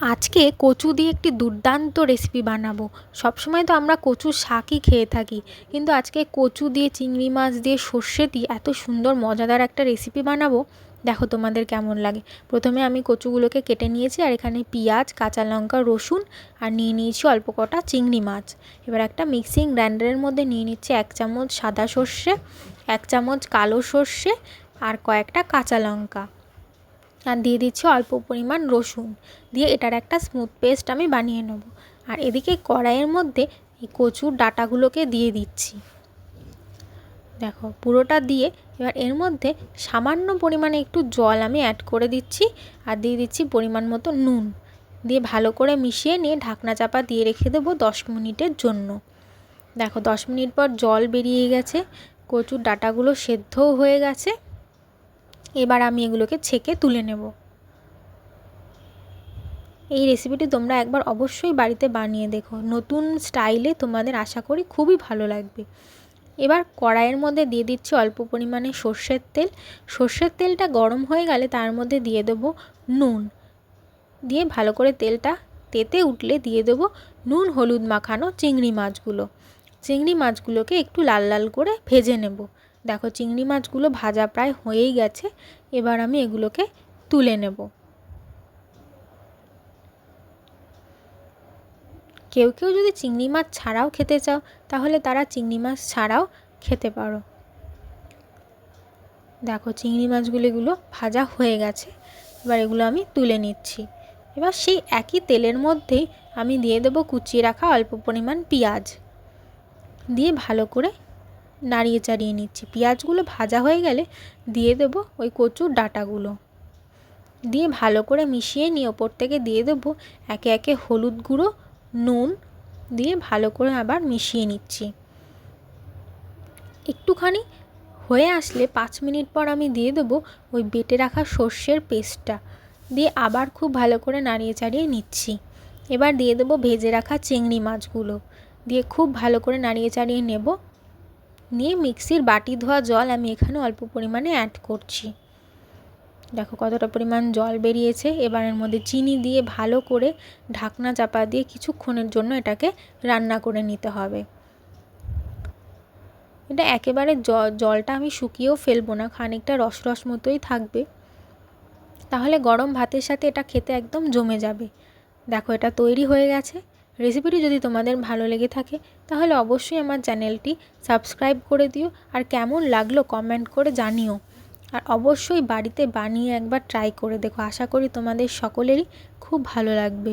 আজকে কচু দিয়ে একটি দুর্দান্ত রেসিপি বানাবো। সবসময় তো আমরা কচুর শাকই খেয়ে থাকি, কিন্তু আজকে কচু দিয়ে, চিংড়ি মাছ দিয়ে, সর্ষে দিয়ে এত সুন্দর, মজাদার একটা রেসিপি বানাবো। দেখো তোমাদের কেমন লাগে। প্রথমে আমি কচুগুলোকে কেটে নিয়েছি, আর এখানে পেঁয়াজ, কাঁচা লঙ্কা, রসুন, আর নিয়ে নিয়েছি অল্প কটা চিংড়ি মাছ। এবার একটা মিক্সিং গ্রাইন্ডারের মধ্যে নিয়ে নিচ্ছি এক চামচ সাদা সর্ষে, এক চামচ কালো সর্ষে, আর কয়েকটা কাঁচা লঙ্কা। আর দিয়ে দিচ্ছি অল্প পরিমাণ রসুন। দিয়ে এটার একটা স্মুথ পেস্ট আমি বানিয়ে নেব। আর এদিকে কড়াইয়ের মধ্যে এই কচুর ডাটাগুলোকে দিয়ে দিচ্ছি। দেখো, পুরোটা দিয়ে এবার এর মধ্যে সামান্য পরিমাণে একটু জল আমি অ্যাড করে দিচ্ছি আর দিয়ে দিচ্ছি পরিমাণ মতো নুন। দিয়ে ভালো করে মিশিয়ে নিয়ে ঢাকনা চাপা দিয়ে রেখে দেবো দশ মিনিটের জন্য। দেখো, দশ মিনিট পর জল বেরিয়ে গেছে, কচুর ডাটাগুলো সেদ্ধও হয়ে গেছে। এবার আমি এগুলোকে ছেঁকে তুলে নেব। এই রেসিপিটি তোমরা একবার অবশ্যই বাড়িতে বানিয়ে দেখো। নতুন স্টাইলে তোমাদের আশা করি খুবই ভালো লাগবে। এবার কড়াইয়ের মধ্যে দিয়ে দিচ্ছি অল্প পরিমাণে সর্ষের তেল। সর্ষের তেলটা গরম হয়ে গেলে তার মধ্যে দিয়ে দেবো নুন। দিয়ে ভালো করে তেলটা তেতে উঠলে দিয়ে দেবো নুন, হলুদ মাখানো চিংড়ি মাছগুলো। চিংড়ি মাছগুলোকে একটু লাল লাল করে ভেজে নেব। দেখো চিংড়ি মাছগুলো ভাজা প্রায় হয়েই গেছে, এবার আমি এগুলোকে তুলে নেব। কেউ কেউ যদি চিংড়ি মাছ ছাড়াও খেতে চাও, তাহলে তারা চিংড়ি মাছ ছাড়াও খেতে পারো। দেখো চিংড়ি মাছগুলিগুলো ভাজা হয়ে গেছে, এবার এগুলো আমি তুলে নিচ্ছি। এবার সেই একই তেলের মধ্যেই আমি দিয়ে দেবো কুচিয়ে রাখা অল্প পরিমাণ পেঁয়াজ। দিয়ে ভালো করে নাড়িয়ে চাড়িয়ে নিচ্ছি। পেঁয়াজগুলো ভাজা হয়ে গেলে দিয়ে দেব ওই কচুর ডাটাগুলো। দিয়ে ভালো করে মিশিয়ে নিয়ে ওপর থেকে দিয়ে দেবো একে একে হলুদ গুঁড়ো, নুন দিয়ে ভালো করে আবার মিশিয়ে নিচ্ছি। একটুখানি হয়ে আসলে পাঁচ মিনিট পর আমি দিয়ে দেবো ওই বেটে রাখা সর্ষের পেস্টটা। দিয়ে আবার খুব ভালো করে নাড়িয়ে চাড়িয়ে নিচ্ছি। এবার দিয়ে দেবো ভেজে রাখা চিংড়ি মাছগুলো। দিয়ে খুব ভালো করে নাড়িয়ে চাড়িয়ে নেব। নিয়ে মিক্সির বাটি ধোয়া জল আমি এখানে অল্প পরিমাণে অ্যাড করছি। দেখো কতটা পরিমাণ জল বেরিয়েছে। এবার এর মধ্যে চিনি দিয়ে ভালো করে ঢাকনা চাপা দিয়ে কিছুক্ষণের জন্য এটাকে রান্না করে নিতে হবে। এটা একেবারে জলটা আমি শুকিয়েও ফেলব না, খানিকটা রস রস মতোই থাকবে। তাহলে গরম ভাতের সাথে এটা খেতে একদম জমে যাবে। দেখো এটা তৈরি হয়ে গেছে। রেসিপিটি যদি তোমাদের ভালো লেগে থাকে, তাহলে অবশ্যই আমার চ্যানেলটি সাবস্ক্রাইব করে দিও আর কেমন লাগল কমেন্ট করে জানিও। আর অবশ্যই বাড়িতে বানিয়ে একবার ট্রাই করে দেখো, আশা করি তোমাদের সকলেরই খুব ভালো লাগবে।